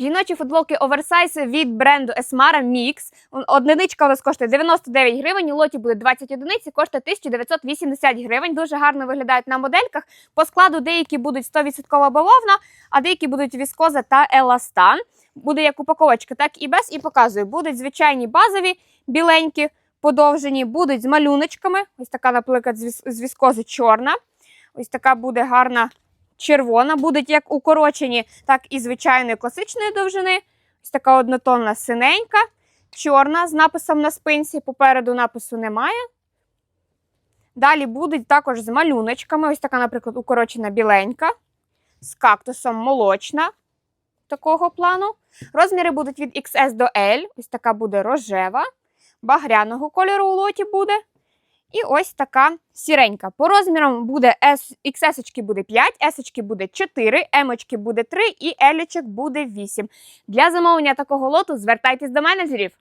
Жіночі футболки оверсайз від бренду Esmara Mix. Одиничка у нас коштує 99 гривень. Лоті буде 20 одиниць і коштує 1980 гривень. Дуже гарно виглядають на модельках. По складу деякі будуть 100% бавовна, а деякі будуть віскоза та еластан. Буде як упаковочка, так і без. І показую. Будуть звичайні базові, біленькі, подовжені, будуть з малюночками. Ось така, наприклад, з віскози чорна. Ось така буде гарна червона. Будуть як укорочені, так і звичайної класичної довжини. Ось така однотонна синенька, чорна з написом на спинці. Попереду напису немає. Далі будуть також з малюночками. Ось така, наприклад, укорочена біленька, з кактусом молочна такого плану. Розміри будуть від XS до L. Ось така буде рожева, багряного кольору у лоті буде. І ось така сіренька. По розмірам буде S, XS буде 5, S буде 4, M буде 3 і L буде 8. Для замовлення такого лоту звертайтесь до менеджерів.